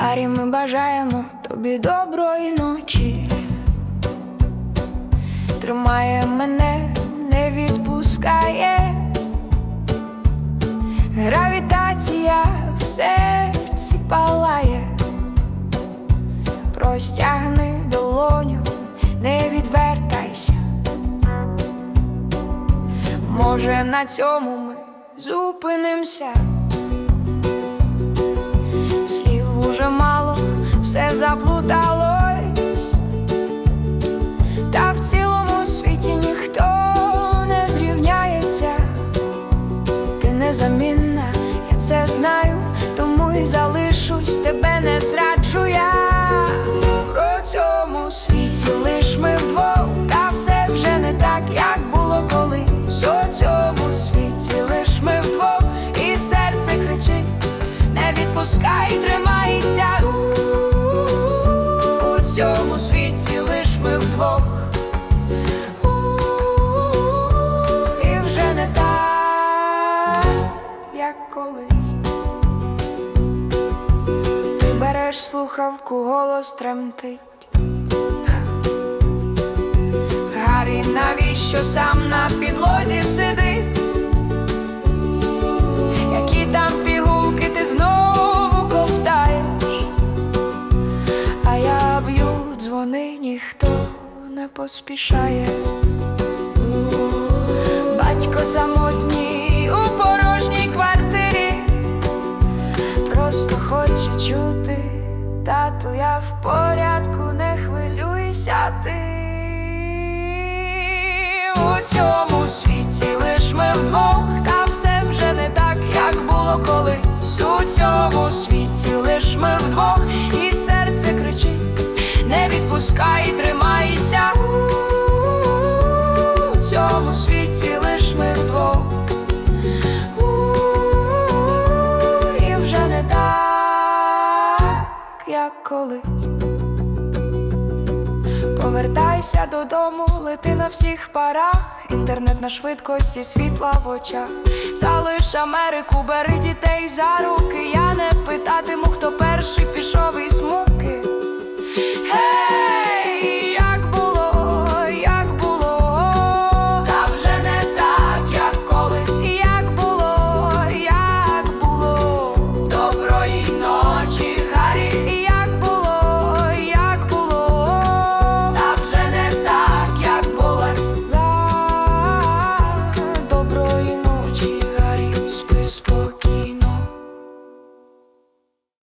Гаррі, ми бажаємо тобі доброї ночі. Тримає мене, не відпускає. Гравітація в серці палає. Простягни долоню, не відвертайся. Може, на цьому ми зупинимося. Заплуталось, та в цілому світі ніхто не зрівняється. Ти незамінна, я це знаю, тому й залишусь, тебе не зраджу я. Про цьому світі лиш ми вдвох, та все вже не так, як було колись. У цьому світі лиш ми вдвох, і серце кричить, не відпускай, тримайся. Як колись. Ти береш слухавку, голос тремтить. Гаррі, навіщо сам на підлозі сидить? Які там пігулки ти знову ковтаєш? А я б'ю дзвони, ніхто не поспішає. Чути, тату, я в порядку, не хвилюйся ти. У цьому світі лиш ми вдвох, та все вже не так, як було колись. У цьому світі лиш ми вдвох, як колись. Повертайся додому, лети на всіх парах. Інтернет на швидкості світла в очах. Залиш Америку, бери дітей за руки. Я не питатиму, хто перший пішов із!